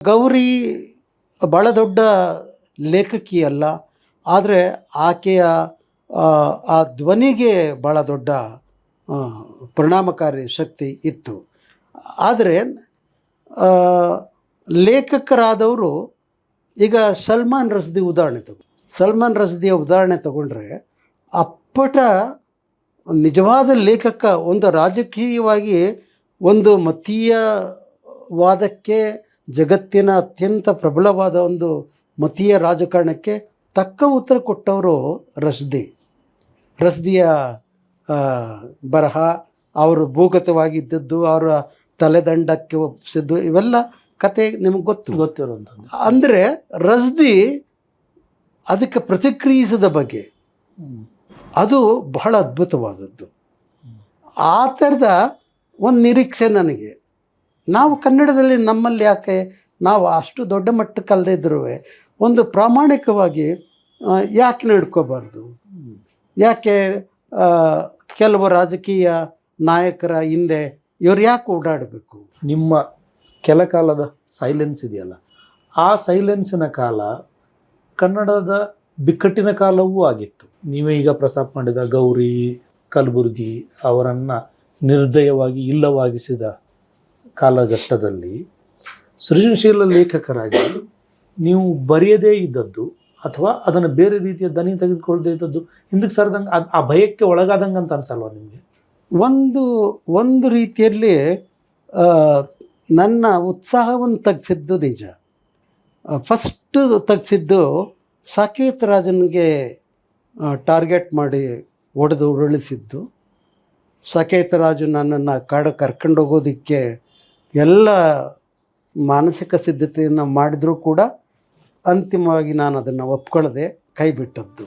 ಗೌರಿ ಭಾಳ ದೊಡ್ಡ ಲೇಖಕಿ ಅಲ್ಲ ಆದರೆ ಆಕೆಯ ಆ, ಧ್ವನಿಗೆ ಭಾಳ ದೊಡ್ಡ ಪರಿಣಾಮಕಾರಿ ಶಕ್ತಿ ಇತ್ತು. ಆದರೆ ಲೇಖಕರಾದವರು ಈಗ ಸಲ್ಮಾನ್ ರಸ್ದಿ ಉದಾಹರಣೆ ತಗೊ ಸಲ್ಮಾನ್ ರಸ್ದಿಯ ಉದಾಹರಣೆ ತಗೊಂಡ್ರೆ ಅಪ್ಪಟ ನಿಜವಾದ ಲೇಖಕ ಒಂದು ರಾಜಕೀಯವಾಗಿ ಒಂದು ಮತೀಯವಾದಕ್ಕೆ ಜಗತ್ತಿನ ಅತ್ಯಂತ ಪ್ರಬಲವಾದ ಒಂದು ಮತೀಯ ರಾಜಕಾರಣಕ್ಕೆ ತಕ್ಕ ಉತ್ತರ ಕೊಟ್ಟವರು ರಸ್ದಿ. ರಸ್ದಿಯ ಬರಹ ಅವರು ಭೂಗತವಾಗಿದ್ದದ್ದು ಅವರ ತಲೆದಂಡಕ್ಕೆ ಒಪ್ಪಿಸಿದ್ದು ಇವೆಲ್ಲ ಕತೆ ನಿಮಗೆ ಗೊತ್ತು. ಗೊತ್ತಿರುವಂಥದ್ದು. ಅಂದರೆ ರಸ್ದಿ ಅದಕ್ಕೆ ಪ್ರತಿಕ್ರಿಯಿಸಿದ ಬಗ್ಗೆ ಅದು ಬಹಳ ಅದ್ಭುತವಾದದ್ದು. ಆ ಥರದ ಒಂದು ನಿರೀಕ್ಷೆ ನನಗೆ. ನಾವು ಕನ್ನಡದಲ್ಲಿ ನಮ್ಮಲ್ಲಿ ಯಾಕೆ ನಾವು ಅಷ್ಟು ದೊಡ್ಡ ಮಟ್ಟಕ್ಕಲ್ಲದೇ ಇದ್ರೂ ಒಂದು ಪ್ರಾಮಾಣಿಕವಾಗಿ ಯಾಕೆ ನಡ್ಕೋಬಾರ್ದು? ಯಾಕೆ ಕೆಲವು ರಾಜಕೀಯ ನಾಯಕರ ಹಿಂದೆ ಇವ್ರು ಯಾಕೆ ಓಡಾಡಬೇಕು? ನಿಮ್ಮ ಕೆಲ ಕಾಲದ ಸೈಲೆನ್ಸ್ ಇದೆಯಲ್ಲ, ಆ ಸೈಲೆನ್ಸಿನ ಕಾಲ ಕನ್ನಡದ ಬಿಕ್ಕಟ್ಟಿನ ಕಾಲವೂ ಆಗಿತ್ತು. ನೀವೇ ಈಗ ಪ್ರಸ್ತಾಪ ಮಾಡಿದ ಗೌರಿ, ಕಲಬುರ್ಗಿ ಅವರನ್ನು ನಿರ್ದಯವಾಗಿ, ಇಲ್ಲವಾಗಿಸಿದ ಕಾಲಘಟ್ಟದಲ್ಲಿ ಸೃಜನಶೀಲ ಲೇಖಕರಾಗಿ ನೀವು ಬರೆಯದೇ ಇದ್ದದ್ದು ಅಥವಾ ಅದನ್ನು ಬೇರೆ ರೀತಿಯ ದನಿ ತೆಗೆದುಕೊಳ್ಳದೇ ಇದ್ದದ್ದು ಹಿಂದಕ್ಕೆ ಸರದಂಗೆ ಆ ಭಯಕ್ಕೆ ಒಳಗಾದಂಗೆ ಅಂತ ಅನ್ಸಲ್ವಾ ನಿಮಗೆ? ಒಂದು ಒಂದು ರೀತಿಯಲ್ಲಿ ನನ್ನ ಉತ್ಸಾಹವನ್ನು ತಗ್ಸಿದ್ದು ನಿಜ. ಫಸ್ಟು ತಗ್ಸಿದ್ದು ಸಾಕೇತ್ ರಾಜನಿಗೆ ಟಾರ್ಗೆಟ್ ಮಾಡಿ ಹೊಡೆದು ಉರುಳಿಸಿದ್ದು. ಸಾಕೇತ್ ರಾಜು ನನ್ನನ್ನು ಕಾಡು ಕರ್ಕೊಂಡು ಹೋಗೋದಕ್ಕೆ ಎಲ್ಲ ಮಾನಸಿಕ ಸಿದ್ಧತೆಯನ್ನು ಮಾಡಿದರೂ ಕೂಡ ಅಂತಿಮವಾಗಿ ನಾನು ಅದನ್ನು ಒಪ್ಕೊಳ್ಳದೆ ಕೈ ಬಿಟ್ಟದ್ದು.